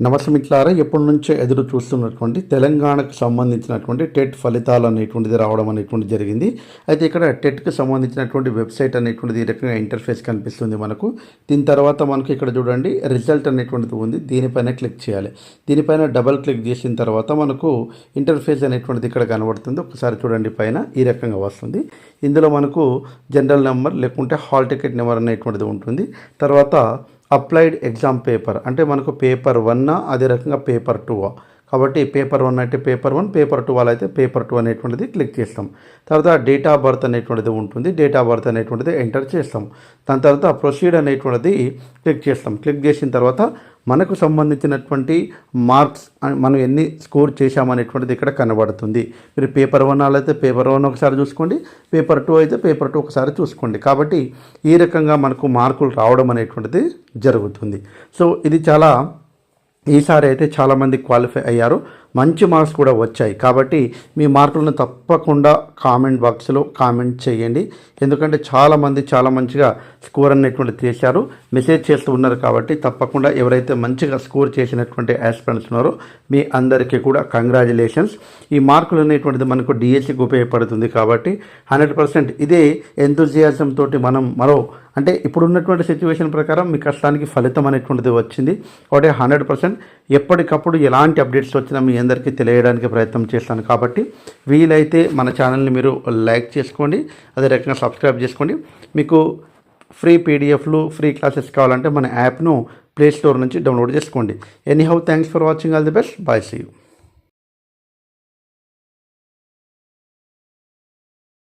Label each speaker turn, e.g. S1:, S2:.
S1: నమస్మిట్లారా ఎప్పటి నుంచో ఎదురు చూస్తున్నటువంటి తెలంగాణకు సంబంధించినటువంటి టెట్ ఫలితాలు అనేటువంటిది రావడం అనేటువంటి జరిగింది. అయితే ఇక్కడ టెట్కి సంబంధించినటువంటి వెబ్సైట్ అనేటువంటిది ఈ రకంగా ఇంటర్ఫేస్ కనిపిస్తుంది మనకు. దీని తర్వాత మనకు ఇక్కడ చూడండి రిజల్ట్ అనేటువంటిది ఉంది. దీనిపైన క్లిక్ చేయాలి. దీనిపైన డబల్ క్లిక్ చేసిన తర్వాత మనకు ఇంటర్ఫేస్ అనేటువంటిది ఇక్కడ కనబడుతుంది. ఒకసారి చూడండి పైన ఈ రకంగా వస్తుంది. ఇందులో మనకు జనరల్ నెంబర్ లేకుంటే హాల్ టికెట్ నెంబర్ అనేటువంటిది ఉంటుంది. తర్వాత అప్లైడ్ ఎగ్జామ్ పేపర్. అంటే మనకు పేపర్ వన్ అదే రకంగా పేపర్ టూ కాబట్టి పేపర్ వన్ అంటే పేపర్ వన్ పేపర్ టూ అయితే పేపర్ టూ అనేటువంటిది క్లిక్ చేస్తాం. తర్వాత డేట్ ఆఫ్ బర్త్ అనేటువంటిది ఉంటుంది డేట్ ఆఫ్ బర్త్ అనేటువంటిది ఎంటర్ చేస్తాం. దాని తర్వాత ప్రొసీడ్ అనేటువంటిది క్లిక్ చేస్తాం. క్లిక్ చేసిన తర్వాత మనకు సంబంధించినటువంటి మార్క్స్ మనం ఎన్ని స్కోర్ చేశామనేటువంటిది ఇక్కడ కనబడుతుంది. మీరు పేపర్ వన్ అయితే పేపర్ వన్ ఒకసారి చూసుకోండి పేపర్ టూ అయితే పేపర్ టూ ఒకసారి చూసుకోండి. కాబట్టి ఈ రకంగా మనకు మార్కులు రావడం అనేటువంటిది జరుగుతుంది. సో ఇది చాలా ఈసారి అయితే చాలామంది క్వాలిఫై అయ్యారు. మంచి మార్క్స్ కూడా వచ్చాయి. కాబట్టి మీ మార్కులను తప్పకుండా కామెంట్ బాక్స్లో కామెంట్ చేయండి. ఎందుకంటే చాలామంది చాలా మంచిగా స్కోర్ అనేటువంటి చేశారు మెసేజ్ చేస్తూ ఉన్నారు కాబట్టి తప్పకుండా ఎవరైతే మంచిగా స్కోర్ చేసినటువంటి ఆస్పిరెంట్స్ ఉన్నారో మీ అందరికీ కూడా కంగ్రాచులేషన్స్. ఈ మార్కులు అనేటువంటిది మనకు డిఎస్సికి ఉపయోగపడుతుంది కాబట్టి హండ్రెడ్ పర్సెంట్ ఇదే ఎంతూజియాజం తోటి మనం మరో అంటే ఇప్పుడు ఉన్నటువంటి సిచ్యువేషన్ ప్రకారం మీ కష్టానికి ఫలితం అనేటువంటిది వచ్చింది. ఒకటి హండ్రెడ్ పర్సెంట్ ఎప్పటికప్పుడు ఎలాంటి అప్డేట్స్ వచ్చినా మీ అందరికీ తెలియడానికి ప్రయత్నం చేస్తాను. కాబట్టి వీలైతే మన ఛానల్ని మీరు లైక్ చేసుకోండి అదే రకంగా సబ్స్క్రైబ్ చేసుకోండి. మీకు ఫ్రీ పీడిఎఫ్లు ఫ్రీ క్లాసెస్ కావాలంటే మన యాప్ను ప్లే స్టోర్ నుంచి డౌన్లోడ్ చేసుకోండి. Anyhow thanks for watching all the best bye see you